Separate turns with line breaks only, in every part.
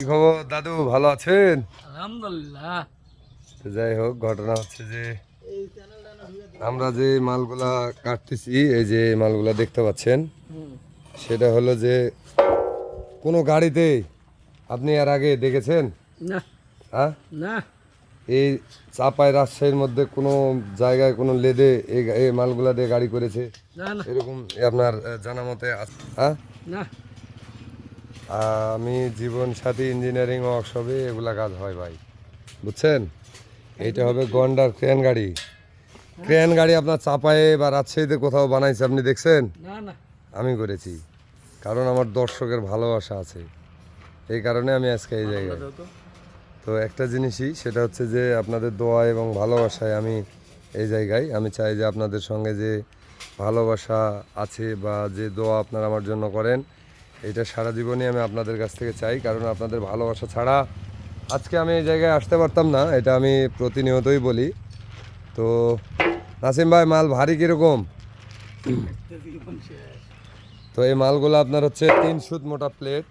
কি খবর দাদু? ভালো আছেন?
আলহামদুলিল্লাহ।
যাই হোক ঘটনা হচ্ছে যে আমরা যে মালগুলা কাটতেছি এই যে মালগুলা দেখতে পাচ্ছেন সেটা হলো যে কোনো গাড়িতে আপনি এর আগে দেখেছেন?
না।
হ্যাঁ?
না।
এই চাপায় রাজশাহীর মধ্যে কোনো জায়গায় কোনো লেদে এই মালগুলা দিয়ে গাড়ি করেছে? এরকম আপনার জানা মতে আছ- হ্যাঁ?
না।
আমি জীবন সাথী ইঞ্জিনিয়ারিং ওয়ার্কশপে এগুলা কাজ হয় ভাই। বুঝছেন? এইটা হবে গন্ডার ক্রেন গাড়ি। ক্রেন গাড়ি আপনার চাপায়ে বা রাজশাহীতে কোথাও বানাইছে আপনি দেখছেন?
না না।
আমি করেছি কারণ আমার দর্শকের ভালোবাসা আছে। এই কারণে আমি আজকে এই জায়গায়। তো একটা জিনিসই সেটা হচ্ছে যে আপনাদের দোয়া এবং ভালোবাসায় আমি এই জায়গায় আমি চাই যে আপনাদের সঙ্গে যে ভালোবাসা আছে বা যে দোয়া আপনারা আমার জন্য করেন এটা সারা জীবনই আমি আপনাদের কাছ থেকে চাই, কারণ আপনাদের ভালোবাসা ছাড়া আজকে আমি এই জায়গায় আসতে পারতাম না, এটা আমি প্রতিনিয়তই বলি। তো নাসিম ভাই, মাল ভারী কীরকম? তো এই মালগুলো আপনার হচ্ছে তিন সুত মোটা প্লেট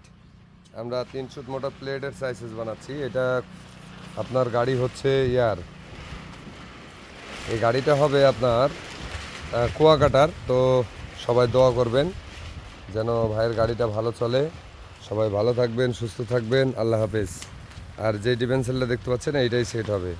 আমরা তিন সুত মোটা প্লেটের সাইজেস বানাচ্ছি। এটা আপনার গাড়ি হচ্ছে ইয়ার। এই গাড়িটা হবে আপনার কুয়াকাটার, তো সবাই দোয়া করবেন। যেন ভাইয়ের গাড়িটা ভালো চলে। সবাই ভালো থাকবেন, সুস্থ থাকবেন। আল্লাহ হাফেজ। আর যে ডিফেন্সেলটা দেখতে পাচ্ছেন, এইটাই সেট হবে।